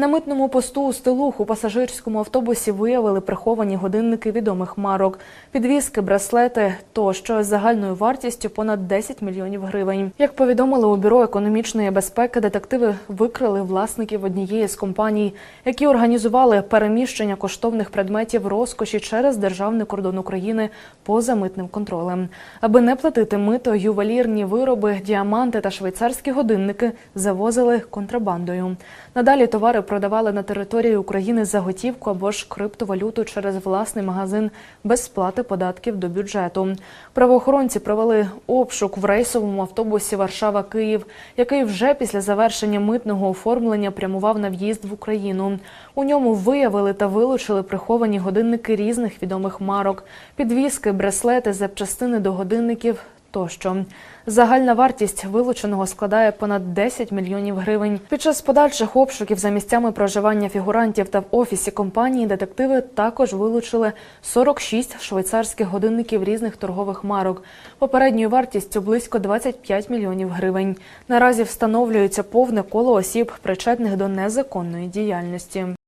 На митному посту у Стилух у пасажирському автобусі виявили приховані годинники відомих марок, підвіски, браслети тощо з загальною вартістю понад 10 мільйонів гривень. Як повідомили у бюро економічної безпеки, детективи викрили власників однієї з компаній, які організували переміщення коштовних предметів розкоші через державний кордон України поза митним контролем. Аби не платити мито, ювелірні вироби, діаманти та швейцарські годинники завозили контрабандою. Надалі товари продавали на території України за готівку або ж криптовалюту через власний магазин без сплати податків до бюджету. Правоохоронці провели обшук в рейсовому автобусі Варшава-Київ, який вже після завершення митного оформлення прямував на в'їзд в Україну. У ньому виявили та вилучили приховані годинники різних відомих марок, підвіски, браслети, запчастини до годинників тощо. Загальна вартість вилученого складає понад 10 мільйонів гривень. Під час подальших обшуків за місцями проживання фігурантів та в офісі компанії детективи також вилучили 46 швейцарських годинників різних торгових марок. Попередньою вартістю близько 25 мільйонів гривень. Наразі встановлюється повне коло осіб, причетних до незаконної діяльності.